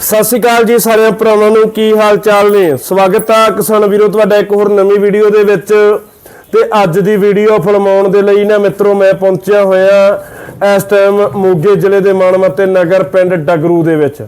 ਸਤਿ ਸ਼੍ਰੀ ਅਕਾਲ ਜੀ ਸਾਰਿਆਂ ਭਰਾਵਾਂ ਨੂੰ, ਕੀ ਹਾਲ ਚਾਲ ਨੇ? ਸਵਾਗਤ ਆ ਕਿਸਾਨ ਵੀਰੋ, ਤੁਹਾਡਾ ਇੱਕ ਹੋਰ ਨਵੀਂ ਵੀਡੀਓ ਦੇ ਵਿੱਚ। ਤੇ ਅੱਜ ਦੀ ਵੀਡੀਓ ਫਿਲਮਾਉਣ ਦੇ ਲਈ ਨਾ ਮਿੱਤਰੋ, ਮੈਂ ਪਹੁੰਚਿਆ ਹੋਇਆ ਇਸ ਟਾਈਮ ਮੋਗੇ ਜ਼ਿਲ੍ਹੇ ਦੇ ਮਾਨਮੱਤੇ ਨਗਰ ਪਿੰਡ ਡਗਰੂ ਦੇ ਵਿੱਚ।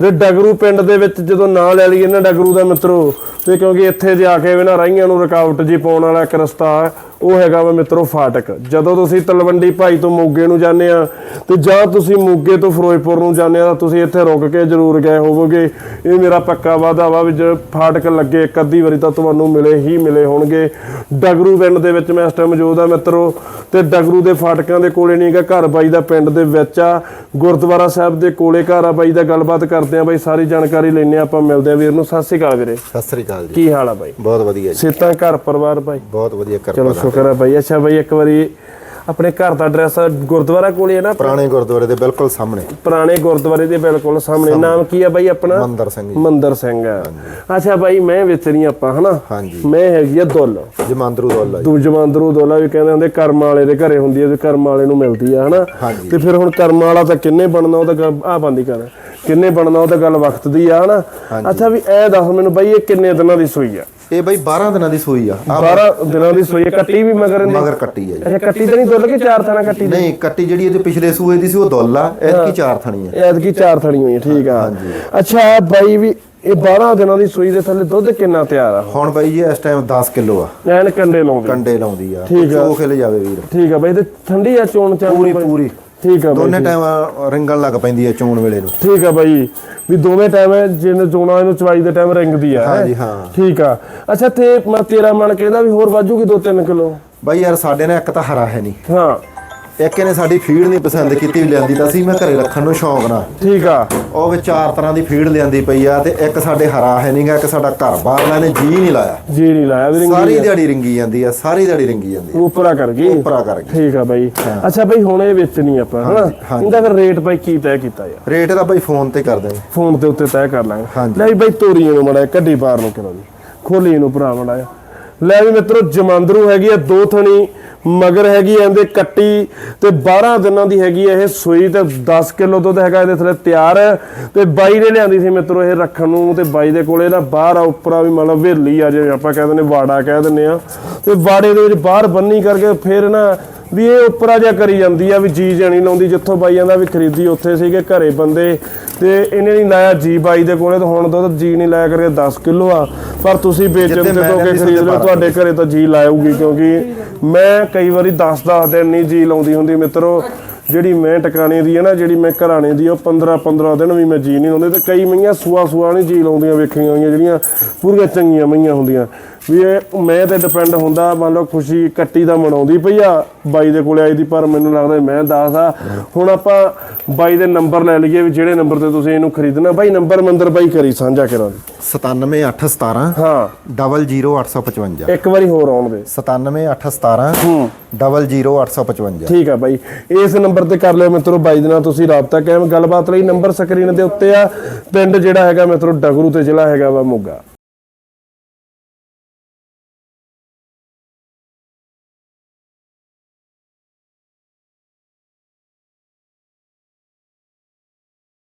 ਤੇ ਡਗਰੂ ਪਿੰਡ ਦੇ ਵਿੱਚ ਜਦੋਂ ਨਾਂ ਲੈ ਲਈਏ ਨਾ ਡਗਰੂ ਦਾ ਮਿੱਤਰੋ, ਤੇ ਕਿਉਂਕਿ ਇੱਥੇ ਜਾ ਕੇ ਵੀ ਨਾ ਰਾਈਆਂ ਨੂੰ ਰੁਕਾਵਟ ਜੀ ਪਾਉਣ ਵਾਲਾ ਇੱਕ ਰਸਤਾ ਉਹ ਹੈਗਾ ਵਾ ਮਿੱਤਰੋ ਫਾਟਕ। ਜਦੋਂ ਤੁਸੀਂ ਤਲਵੰਡੀ ਭਾਈ ਤੋਂ ਮੋਗੇ ਨੂੰ ਜਾਂਦੇ ਆ ਤੇ ਜਾਂ ਤੁਸੀਂ ਮੋਗੇ ਤੋਂ ਫਿਰੋਜ਼ਪੁਰ ਨੂੰ ਜਾਂਦੇ ਆ ਤਾਂ ਤੁਸੀਂ ਇੱਥੇ ਰੁਕ ਕੇ ਜ਼ਰੂਰ ਗਏ ਹੋਵੋਗੇ। ਇਹ ਮੇਰਾ ਪੱਕਾ ਵਾਅਦਾ ਵਾ ਵੀ ਜੇ ਫਾਟਕ ਲੱਗੇ ਇੱਕ ਅੱਧੀ ਵਾਰੀ ਤਾਂ ਤੁਹਾਨੂੰ ਮਿਲੇ ਹੀ ਮਿਲੇ ਹੋਣਗੇ। ਡਗਰੂ ਪਿੰਡ ਦੇ ਵਿੱਚ ਮੈਂ ਇਸ ਟਾਈਮ ਮੌਜੂਦ ਆ ਮਿੱਤਰੋ ਤੇ ਡਗਰੂ ਦੇ ਫਾਟਕਾਂ ਦੇ ਕੋਲੇ ਨਹੀਂਗਾ ਘਰ ਬਾਈ ਦਾ ਪਿੰਡ ਦੇ ਵਿੱਚ ਆ। ਗੁਰਦੁਆਰਾ ਸਾਹਿਬ ਦੇ ਕੋਲੇ ਘਰ ਆ ਬਾਈ ਦਾ ਗੱਲਬਾਤ ਕਰਦੇ ਆ ਬਾਈ ਸਾਰੀ ਜਾਣਕਾਰੀ ਲੈਣੇ ਆਪਾਂ ਮਿਲਦੇ ਆ ਵੀਰ ਨੂੰ। ਸਤਿ ਸ਼੍ਰੀ ਅਕਾਲ ਵੀਰੇ। ਸਤਿ ਸ੍ਰੀ ਅਕਾਲ ਜੀ। ਕੀ ਹਾਲ ਆ ਬਾਈ? ਬਹੁਤ ਵਧੀਆ ਜੀ। ਸਿੱਤਾਂ ਘਰ ਪਰਿਵਾਰ ਬਾਈ? ਬਹੁਤ ਵਧੀਆ ਕਿਰਪਾ ਨਾਲ। ਸ਼ੁਕਰ ਹੈ ਬਾਈ ਅੱਛਾ ਬਾਈ ਇੱਕ ਵਾਰੀ ਆਪਣੇ ਘਰ ਦਾ ਐਡਰੈਸ ਗੁਰਦੁਆਰਾ ਕੋਲੇ ਹੈ ਨਾ? ਪੁਰਾਣੇ ਗੁਰਦੁਆਰੇ ਦੇ ਬਿਲਕੁਲ ਸਾਹਮਣੇ। ਪੁਰਾਣੇ ਗੁਰਦੁਆਰੇ ਦੇ ਬਿਲਕੁਲ ਸਾਹਮਣੇ। ਨਾਮ ਕੀ ਹੈ ਬਾਈ ਆਪਣਾ? ਮੰਦਰ ਸਿੰਘ ਜੀ। ਮੰਦਰ ਸਿੰਘ। ਹੈ ਅੱਛਾ ਬਾਈ ਮੈਂ ਵਿਚਰੀ ਆਪਾਂ ਹਨਾ? ਹਾਂਜੀ। ਮੈਂ ਹੈਗੀ ਆ ਦੁੱਲ। ਜਮਾਂਦਰੂ ਦੌਲਾ ਜੀ। ਤੂੰ ਜਮਾਂਦਰੂ ਦੋਲਾ ਵੀ ਕਹਿੰਦੇ ਹੁੰਦੇ ਕਰਮ ਵਾਲੇ ਦੇ ਘਰੇ ਹੁੰਦੀ ਹੈ ਤੇ ਕਰਮ ਵਾਲੇ ਨੂੰ ਮਿਲਦੀ ਆ ਹਨਾ? ਹਾਂਜੀ। ਤੇ ਫਿਰ ਹੁਣ ਕਰਮ ਵਾਲਾ ਤਾਂ ਕਿੰਨੇ ਬਣਨਾ ਉਹ ਤਾਂ ਆ ਬੰਦੀ ਕਰ। ਕਿੰਨੇ ਬਣਨਾ ਉਹ ਤਾਂ ਗੱਲ ਵਕਤ ਦੀ ਆ ਹਨਾ? ਅੱਛਾ ਵੀ ਐ ਦੱਸ ਮੈਨੂੰ ਬਾਈ ਇਹ ਕਿੰਨੇ ਦਿਨਾਂ ਦੀ ਸੂਈ ਆ? ਇਹ ਬਈ 12 ਦਿਨਾਂ ਦੀ ਸੂਈ ਆ। ਆਹ 12 ਦਿਨਾਂ ਦੀ ਸੂਈ ਆ ਕੱਟੀ ਵੀ ਮਗਰ ਇਹਦੇ? ਮਗਰ ਕੱਟੀ ਆ ਜੀ। ਅੱਛਾ ਕੱਟੀ ਤਾਂ ਨਹੀਂ ਦੁੱਲ ਕੇ ਚਾਰ ਥਾਣਾ ਕੱਟੀ ਨਹੀਂ ਕੱਟੀ ਜਿਹੜੀ ਇਹਦੇ ਪਿਛਲੇ ਸੂਏ ਦੀ ਸੀ ਉਹ ਦੌਲਾ ਐਤਕੀ ਚਾਰ ਥਣੀ ਆ। ਐਤਕੀ ਚਾਰ ਥਣੀ ਹੋਈ ਠੀਕ ਆ। ਅੱਛਾ ਬਾਈ ਵੀ ਇਹ 12 ਦਿਨਾਂ ਦੀ ਸੂਈ ਦੇ ਥੱਲੇ ਦੁੱਧ ਕਿੰਨਾ ਤਿਆਰ ਆ? ਹੁਣ ਬਾਈ ਜੀ ਇਸ ਟਾਈਮ 10 ਕਿਲੋ ਆ। ਐਨ ਕੰਡੇ ਲਾਉਂਦੇ। ਕੰਡੇ ਲਾਉਂਦੀ ਆ। ਠੀਕ ਆ। ਉਹ ਖਿਲ ਜਾਵੇ ਵੀਰ। ਠੀਕ ਆ ਬਾਈ ਤੇ ਠੰਡੀ ਆ ਚੋਣ ਚਾਂ ਪੂਰੀ ਪੂਰੀ। ਠੀਕ ਆ ਬਾਈ ਦੋਨੇ ਟਾਈਮ ਰਿੰਗਣ ਲੱਗ ਪੈਂਦੀ ਆ ਚੋਣ ਵੇਲੇ ਨੂੰ। ਠੀਕ ਆ ਬਾਈ। ਵੀ ਦੋਵੇਂ ਟਾਈਮ ਜਿਹਨੇ ਚੋਣਾ ਇਹਨੂੰ ਚਵਾਈ ਦੇ ਟਾਈਮ ਰਿੰਗਦੀ ਆ? ਹਾਂਜੀ, ਹਾਂ। ਠੀਕ ਆ। ਅੱਛਾ ਤੇ ਮੈਂ ਤੇਰਾ ਮਨ ਕਹਿੰਦਾ ਵੀ ਹੋਰ ਵਾਜੂਗੀ 2-3 ਕਿਲੋ? ਬਾਈ ਯਾਰ ਸਾਡੇ ਨਾਲ ਇੱਕ ਤਾਂ ਹਰਾ ਹੈ ਨਹੀਂ। ਹਾਂ। ਇੱਕ ਇਹਨੇ ਸਾਡੀ ਫੀਡ ਨਹੀਂ ਪਸੰਦ ਕੀਤੀ ਲਿਆਂਦੀ ਤਾਂ ਸੀ ਮੈਂ ਘਰੇ ਰੱਖਣ ਨੂੰ ਸ਼ੌਂਕ ਨਾਲ। ਠੀਕ ਆ। ਉਹ ਵਿੱਚ ਚਾਰ ਤਰ੍ਹਾਂ ਦੀ ਫੀਡ ਲਿਆਂਦੀ ਪਈ ਆ ਤੇ ਇੱਕ ਸਾਡੇ ਹਰਾ ਹੈ ਨਹੀਂਗਾ ਇੱਕ ਸਾਡਾ ਘਰ ਬਾਹਰਲਾ ਨੇ ਜੀ ਨਹੀਂ ਲਾਇਆ। ਜੀ ਨਹੀਂ ਲਾਇਆ ਵੀ ਰਿੰਗੀ ਸਾਰੀ ਦਿਹਾੜੀ ਰਿੰਗੀ ਜਾਂਦੀ ਆ ਸਾਰੀ ਦਿਹਾੜੀ ਰਿੰਗੀ ਜਾਂਦੀ ਆ। ਉਪਰਾ ਕਰ ਗਈ। ਉਪਰਾ ਕਰਕੇ ਠੀਕ ਆ ਬਾਈ। ਅੱਛਾ ਬਾਈ ਹੁਣ ਇਹ ਵੇਚਣੀ ਆਪਾਂ ਹਨਾ। ਇਹਦਾ ਫਿਰ ਰੇਟ ਬਾਈ ਕੀ ਤੈਅ ਕੀਤਾ ਯਾਰ? ਰੇਟ ਦਾ ਬਾਈ ਫੋਨ ਤੇ ਕਰ ਦੇਣਾ ਫੋਨ ਦੇ ਉੱਤੇ ਤੈਅ ਕਰ ਲਾਂਗੇ। ਲੈ ਵੀ ਬਾਈ ਤੋਰੀ ਇਹਨੂੰ ਮੜਾ ਕੱਢੀ ਬਾਹਰ ਨੂੰ ਕਿਰੋ ਜੀ ਖੋਲੀ ਇਹਨੂੰ ਭਰਾ ਮੜਾ ਲੈ ਵੀ ਮਿੱਤਰੋ ਜਮਾਂਦਰੂ ਹੈਗੀ ਆ ਦੋ ਥਣੀ। ਮਗਰ ਹੈਗੀ ਇਹਦੇ ਕੱਟੀ ਤੇ 12 ਦਿਨਾਂ ਦੀ ਹੈਗੀ ਆ ਇਹ ਸੂਈ ਤੇ 10 ਕਿਲੋ ਦੁੱਧ ਹੈਗਾ ਇਹਦੇ ਥੱਲੇ ਤਿਆਰ। ਤੇ ਬਾਈ ਨੇ ਲਿਆਂਦੀ ਸੀ ਮਿੱਤਰੋ ਇਹ ਰੱਖਣ ਨੂੰ ਤੇ ਬਾਈ ਦੇ ਕੋਲੇ ਨਾ ਬਾਹਰ ਆ, ਉੱਪਰਾ ਵੀ ਮਤਲਬ ਵੇਲੀ ਆ ਜੇ ਆਪਾਂ ਕਹਿੰਦੇ ਨੇ ਵਾੜਾ ਕਹਿ ਦਿੰਨੇ ਆ ਤੇ ਵਾੜੇ ਦੇ ਵਿੱਚ ਬਾਹਰ ਬੰਨੀ ਕਰਕੇ ਫਿਰ ਨਾ ਵੀ ਇਹ ਉੱਪਰਾ ਜਿਹਾ ਕਰੀ ਜਾਂਦੀ ਆ ਵੀ ਜੀ ਜਾਣੀ ਲਾਉਂਦੀ ਜਿੱਥੋਂ ਬਾਈ ਜਾਂਦਾ ਵੀ ਖਰੀਦੀ ਉੱਥੇ ਸੀਗੇ ਘਰੇ ਬੰਦੇ। ਤੇ ਇਹਨੇ ਨਹੀਂ ਲਾਇਆ ਜੀ ਬਾਈ ਦੇ ਕੋਲੇ ਤਾਂ ਹੁਣ ਦੁੱਧ ਜੀ ਨਹੀਂ ਲਾਇਆ ਕਰਕੇ 10 ਕਿਲੋ ਆ। ਪਰ ਤੁਸੀਂ ਵੇਚਣ ਤੇ ਮੈਂ ਤੋਂ ਕੇ ਲੈਂਦੀ ਸੀ ਖਰੀਦ ਲਓ ਤੁਹਾਡੇ ਘਰੇ ਤਾਂ ਜੀ ਲਾਊਗੀ ਕਿਉਂਕਿ ਮੈਂ ਕਈ ਵਾਰੀ 10-10 ਦਿਨ ਨਹੀਂ ਜੀ ਲਾਉਂਦੀ ਹੁੰਦੀ ਮਿੱਤਰੋ। ਜਿਹੜੀ ਮੈਂ ਟਿਕਾਣੇ ਦੀ ਹੈ ਨਾ ਜਿਹੜੀ ਮੈਂ ਘਰਾਣੇ ਦੀ ਉਹ 15-15 ਦਿਨ ਵੀ ਮੈਂ ਜੀ ਨਹੀਂ ਲਾਉਂਦੀ ਤੇ ਕਈ ਮਈਆਂ ਸੂਆ ਸੂਆ ਨਹੀਂ ਜੀ ਲਾਉਂਦੀਆਂ ਵੇਖੀਆਂ ਹੋਈਆਂ ਜਿਹੜੀਆਂ ਪੂਰੀਆਂ ਚੰਗੀਆਂ ਮਈਆਂ ਹੁੰਦੀਆਂ। ਵੀ ਇਹ ਮੈਂ ਤੇ ਡਿਪੈਂਡ ਹੁੰਦਾ ਮੰਨ ਲਓ ਖੁਸ਼ੀ ਕੱਟੀ ਦਾ ਮਨਾਉਂਦੀ ਪਈ ਆ ਬਾਈ ਦੇ ਕੋਲੇ ਆਈ ਦੀ ਪਰ ਮੈਨੂੰ ਲੱਗਦਾ ਮੈਂ ਦੱਸਦਾ ਹੁਣ ਆਪਾਂ ਬਾਈ ਦੇ ਨੰਬਰ ਲੈ ਲਈਏ ਵੀ ਜਿਹੜੇ ਨੰਬਰ ਤੇ ਤੁਸੀਂ ਇਹਨੂੰ ਖਰੀਦਣਾ ਬਾਈ ਨੰਬਰ ਮੰਦਰ ਬਾਈ ਕਰੀ ਸਾਂਝਾ ਕਰਾਂ। 97817 ਹਾਂ। 00855 ਇੱਕ ਵਾਰੀ ਹੋਰ ਆਉਣ ਦੇ। 97817 00855 ਠੀਕ ਆ ਬਾਈ। ਇਸ ਨੰਬਰ ਤੇ ਕਰ ਲਿਓ ਮਿੱਤਰੋ ਬਾਈ ਦੇ ਨਾਲ ਤੁਸੀਂ ਰਾਬਤਾ ਕਾਇਮ। ਗੱਲਬਾਤ ਲਈ ਨੰਬਰ ਸਕਰੀਨ ਦੇ ਉੱਤੇ ਆ। ਪਿੰਡ ਜਿਹੜਾ ਹੈਗਾ ਮਿੱਤਰੋ ਡਗਰੂ ਤੇ ਜ਼ਿਲ੍ਹਾ ਹੈਗਾ ਵਾ ਮੋਗਾ।